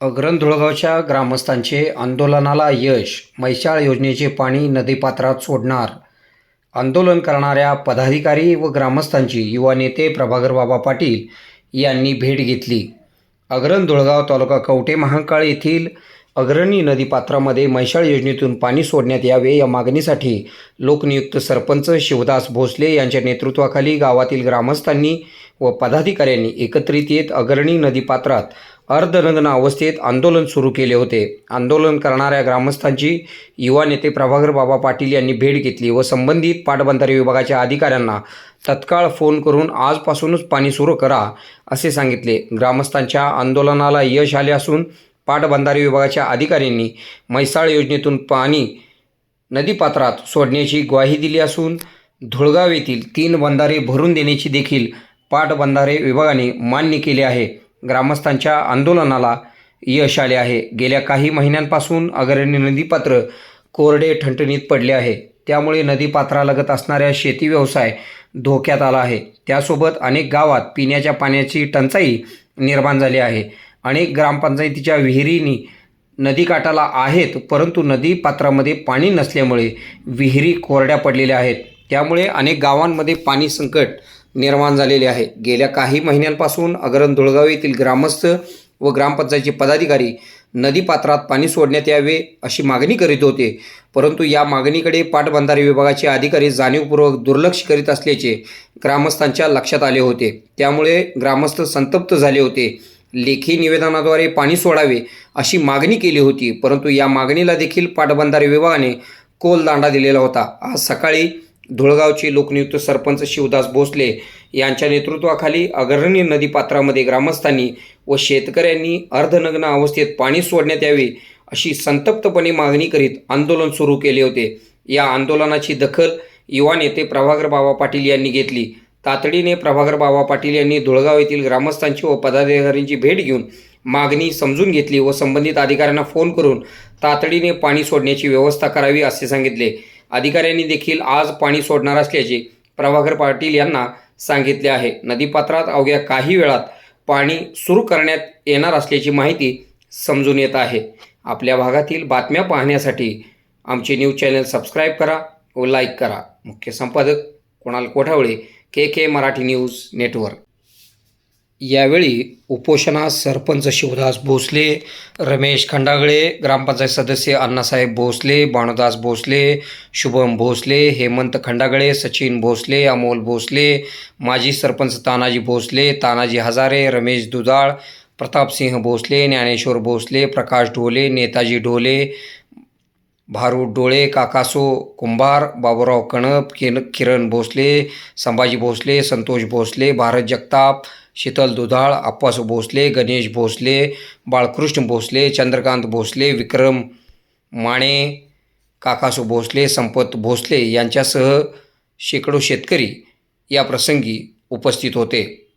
अग्रण धुळगावच्या ग्रामस्थांचे आंदोलनाला यश मैशाळ योजनेचे पाणी नदीपात्रात सोडणार. आंदोलन करणाऱ्या पदाधिकारी व ग्रामस्थांची युवा नेते प्रभाकर बाबा पाटील यांनी भेट घेतली. अग्रण धुळगाव तालुका कवठे महांकाळ येथील अग्रणी नदीपात्रामध्ये मैशाळ योजनेतून पाणी सोडण्यात यावे या मागणीसाठी लोकनियुक्त सरपंच शिवदास भोसले यांच्या नेतृत्वाखाली गावातील ग्रामस्थांनी व पदाधिकाऱ्यांनी एकत्रित येत अग्रणी नदीपात्रात अर्धनग्न अवस्थेत आंदोलन सुरू केले होते. आंदोलन करणाऱ्या ग्रामस्थांची युवा नेते प्रभाकर बाबा पाटील यांनी भेट घेतली व संबंधित पाटबंधारे विभागाच्या अधिकाऱ्यांना तत्काळ फोन करून आजपासूनच पाणी सुरू करा असे सांगितले. ग्रामस्थांच्या आंदोलनाला यश आले असून पाटबंधारे विभागाच्या अधिकाऱ्यांनी म्हैसाळ योजनेतून पाणी नदीपात्रात सोडण्याची ग्वाही दिली असून धुळगाव येथील तीन बंधारे भरून देण्याची देखील पाटबंधारे विभागाने मान्य केले आहे. ग्रामस्थांच्या आंदोलनाला यश आले आहे. गेल्या काही महिन्यांपासून अग्रणी नदीपात्र कोरडे ठणठणीत पडले आहे. त्यामुळे नदीपात्रालगत असणाऱ्या शेती व्यवसाय धोक्यात आला आहे. त्यासोबत अनेक गावात पिण्याच्या पाण्याची टंचाई निर्माण झाली आहे. अनेक ग्रामपंचायतीच्या विहिरीनी नदीकाठाला आहेत परंतु नदी पात्रामध्ये पाणी नसल्यामुळे विहिरी कोरड्या पडलेल्या आहेत. त्यामुळे अनेक गावांमध्ये पाणी संकट निर्माण झालेले आहे. गेल्या काही महिन्यांपासून अग्रण धुळगाव येथील ग्रामस्थ व ग्रामपंचायतचे पदाधिकारी नदीपात्रात पाणी सोडण्यात यावे अशी मागणी करीत होते. परंतु या मागणीकडे पाटबंधारे विभागाचे अधिकारी जाणीवपूर्वक दुर्लक्ष करीत असल्याचे ग्रामस्थांच्या लक्षात आले होते. त्यामुळे ग्रामस्थ संतप्त झाले होते. लेखी निवेदनाद्वारे पाणी सोडावे अशी मागणी केली होती. परंतु या मागणीला देखील पाटबंधारे विभागाने कोल दांडा दिलेला होता. आज सकाळी धुळगावचे लोकनियुक्त सरपंच शिवदास भोसले यांच्या नेतृत्वाखाली अग्रणी नदीपात्रामध्ये ग्रामस्थांनी व शेतकऱ्यांनी अर्धनग्न अवस्थेत पाणी सोडण्यात यावे अशी संतप्तपणे मागणी करीत आंदोलन सुरू केले होते. या आंदोलनाची दखल युवा नेते प्रभाकर बाबा पाटील यांनी घेतली. तातडीने प्रभाकर बाबा पाटील यांनी धुळगाव येथील ग्रामस्थांची व पदाधिकाऱ्यांची भेट घेऊन मागणी समजून घेतली व संबंधित अधिकाऱ्यांना फोन करून तातडीने पाणी सोडण्याची व्यवस्था करावी असे सांगितले. अधिकाऱ्यांनी देखील आज पाणी सोडणार असल्याचे प्रभाकर पाटील यांना सांगितले आहे. नदीपात्रात अवघ्या काही वेळात पाणी सुरू करण्यात येणार असल्याची माहिती समजून येत आहे. आपल्या भागातील बातम्या पाहण्यासाठी आमचे न्यूज चॅनल सबस्क्राईब करा व लाईक करा. मुख्य संपादक Kunal Kothavale K K Marathi news network. यावेळी उपोषणास सरपंच शिवदास भोसले रमेश खंडागळे ग्रामपंचायत सदस्य अण्णासाहेब भोसले भानुदास भोसले शुभम भोसले हेमंत खंडागळे सचिन भोसले अमोल भोसले माजी सरपंच तानाजी भोसले तानाजी हजारे रमेश दुधाळ प्रतापसिंह भोसले ज्ञानेश्वर भोसले प्रकाश ढोले नेताजी ढोले भारू डोळे काकासो कुंभार बाबूराव कणप किन किरण भोसले संभाजी भोसले संतोष भोसले भारत जगताप शीतल दुधाळ अप्पासू भोसले गणेश भोसले बाळकृष्ण भोसले चंद्रकांत भोसले विक्रम माणे काकासू भोसले संपत भोसले यांच्यासह शेकडो शेतकरी या प्रसंगी उपस्थित होते.